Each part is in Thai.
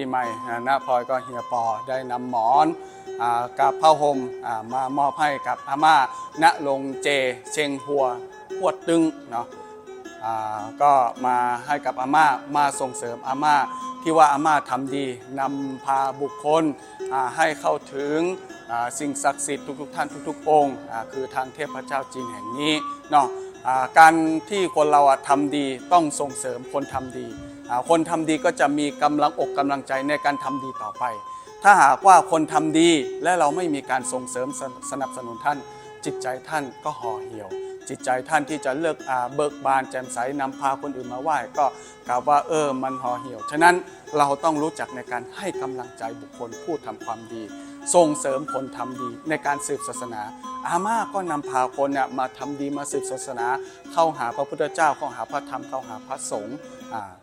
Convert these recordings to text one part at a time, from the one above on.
ปีใหม่หน้าพลอยก็เฮียปอได้นำหมอนอกับผ้าห่มอ่ามามอบให้กับอาม่าณลงเจเชงหัวปวดตึงเนาะก็มาให้กับอาม่ามาส่งเสริมอาม่าที่ว่าอาม่าทำดีนำพาบุคคลให้เข้าถึงสิ่งศักดิ์สิทธิ์ทุกๆ ท่านทุกๆ องค์คือทางเทพเจ้าจีนแห่งนี้เนาะการที่คนเราทำดีต้องส่งเสริมคนทำดี คนทำดีก็จะมีกำลังอกกำลังใจในการทำดีต่อไป ถ้าหากว่าคนทำดีและเราไม่มีการส่งเสริมสนับสนุนท่าน จิตใจท่านก็ห่อเหี่ยว จิตใจท่านที่จะเลิกเบิกบานแจ่มใสนำพาคนอื่นมาไหว้ก็กล่าวว่าเออมันห่อเหี่ยว ฉะนั้นเราต้องรู้จักในการให้กำลังใจบุคคลผู้ทำความดี ส่งเสริมคนทำดีในการสืบศาสนา อาม่าก็นำพาคนเนี่ยมาทำดีมาสืบศาสนา เข้าหาพระพุทธเจ้าเข้าหาพระธรรมเข้าหาพระสงฆ์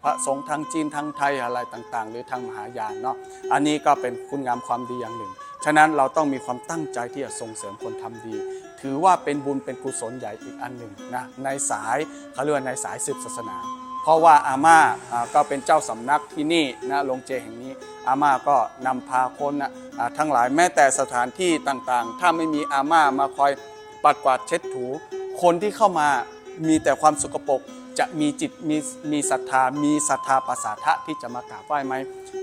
พระสงฆ์ทางจีนทางไทยอะไรต่างๆ หรือทางมหายานเนาะอันนี้ก็เป็นคุณงามความดีอย่างหนึ่ง ฉะนั้นเราต้องมีความตั้งใจที่จะส่งเสริมคนทำดี ถือว่าเป็นบุญเป็นกุศลใหญ่อีกอันหนึ่งนะในสายเขาเรียกว่าในสายสืบศาสนา เพราะว่าอาม่าก็เป็นเจ้าสำนักที่นี่นะโรงเจแห่งนี้ อาม่าก็นำพาคนนะทั้งหลายแม้แต่สถานที่ต่างๆ ถ้าไม่มีอาม่ามาคอยปัดกวาดเช็ดถู คนที่เข้ามามีแต่ความสกปรกจะมีจิตมีมีศรัทธา มีศรัทธาภาษาทะที่จะมากราบไหว้ไหม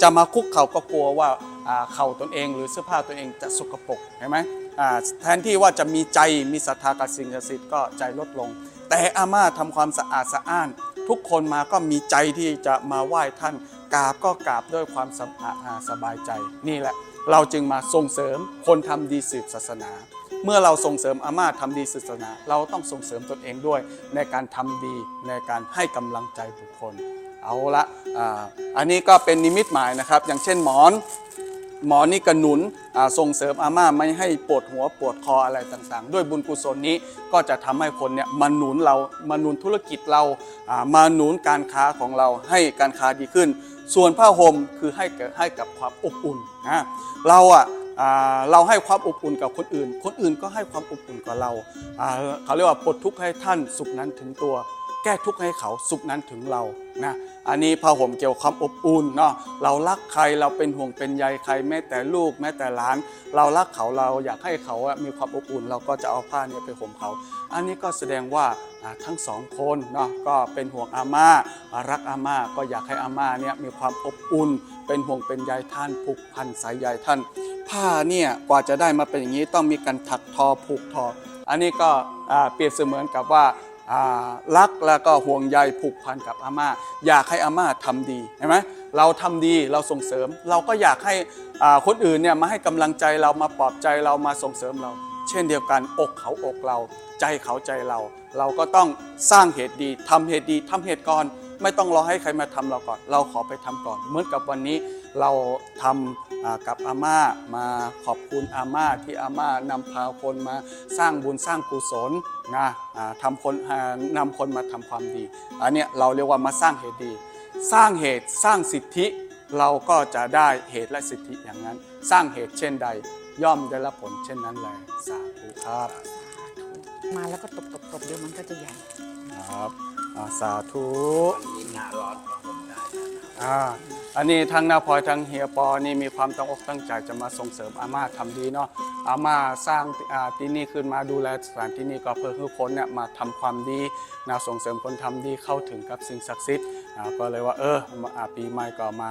จะมาคุกเข่าก็กลัวว่าอาเข่าตนเองหรือเสื้อผ้าตัวเองจะสกปรกเห็นไหมอาแทนที่ว่าจะมีใจมีศรัทธากับสิ่งศักดิ์สิทธิ์ก็ใจลดลง แต่อาม่าทำความสะอาดสะอ้าน ทุกคนมาก็มีใจที่จะมาไหว้ท่านกราบก็กราบด้วยความสบาสบายใจ นี่แหละ เราจึงมาส่งเสริมคนทำดีสืบศาสนา เมื่อเราส่งเสริมอาม่าทำดีศาสนา เราต้องส่งเสริมตนเองด้วย ในการทำดีในการให้กำลังใจบุคคล เอาละอาอันนี้ก็เป็นนิมิตหมายนะครับ อย่างเช่นหมอน หมอนี่กระหนุนส่งเสริมอาม่าไม่ให้ปวดหัวปวดคออะไรต่างๆ ด้วยบุญกุศลนี้ก็จะทำให้คนเนี่ยมาหนุนเรามาหนุนธุรกิจเรามาหนุนการค้าของเราให้การค้าดีขึ้น ส่วนผ้าห่มคือให้ให้กับความอบอุ่นนะเราอะเราให้ความอบอุ่นกับคนอื่น คนอื่นก็ให้ความอบอุ่นกับเราอ่าเขาเรียกว่าปลดทุกข์ให้ท่านสุขนั้นถึงตัว แก้ทุกข์ให้เขาสุขนั้นถึงเรานะอันนี้ผ้าห่มเกี่ยวความอบอุ่นเนาะเรารักใครเราเป็นห่วงเป็นใยใครแม้แต่ลูกแม้แต่หลาน เรารักเขาเราอยากให้เขามีความอบอุ่น เราก็จะเอาผ้าเนี้ไปห่มเขา อันนี้ก็แสดงว่าทั้งสองคนเนาะก็เป็นห่วงอาม่ารักอาม่าก็อยากให้อาม่าเนี่ยมีความอบอุ่น เป็นห่วงเป็นใยท่านผูกพันสายใยท่าน ผ้าเนี่ยกว่าจะได้มาเป็นอย่างนี้ต้องมีการถักทอผูกทอ อันนี้ก็เปรียบเสมือนกับว่า รักแล้วก็ห่วงใยผูกพันกับอาม่า อยากให้อาม่าทำดีเห็นไหมเราทำดีเราส่งเสริม เราก็อยากให้คนอื่นเนี่ยมาให้กำลังใจเรามาปลอบใจเรามาส่งเสริมเรา เช่นเดียวกันอกเขาอกเรา ใจเขาใจเรา เราก็ต้องสร้างเหตุดีทำเหตุดีทำเหตุก่อนไม่ต้องรอให้ใครมาทำเราก่อน เราขอไปทำก่อน เหมือนกับวันนี้เราทำอ่า กับอาม่ามาขอบคุณอาม่าที่อาม่านำพาคนมาสร้างบุญสร้างกุศลนะอ่าทำคนอ่านำคนมาทำความดีอันเนี้ยเราเรียกว่ามาสร้างเหตุดี สร้างเหตุสร้างสิทธิเราก็จะได้เหตุและสิทธิอย่างนั้น สร้างเหตุเช่นใด ย่อมได้รับผลเช่นนั้นแลสาธุครับมาแล้วก็ตบตบตบเดี๋ยวมันก็จะใหญ่ครับอ่าสาธุนี่หน้าร้อนก็ผมได้อ่า อันนี้ทั้งนาพลอยทั้งเฮียปอนี่มีความตั้งอกตั้งใจจะมาส่งเสริมอาม่าทำดีเนาะอาม่าสร้างที่นี่ขึ้นมาดูแลสถานที่นี่ก็เพื่อให้คนเนี่ยมาทำความดีนะส่งเสริมคนทำดีเข้าถึงกับสิ่งศักดิ์สิทธิ์ก็เลยว่าเออมาปีใหม่ก็มา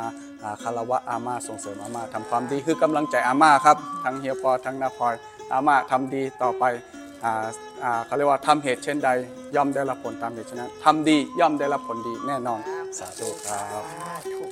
คารวะอาม่าส่งเสริมอาม่าทำความดีคือกำลังใจอาม่าครับทั้งเฮียปอทั้งนาพลอยอาม่าทำดีต่อไปอ่าเขาเรียกว่าทำเหตุเช่นใด ย่อมได้รับผลตามเหตุเช่นนั้นทำดีย่อมได้รับผลดีแน่นอนสาธุครับ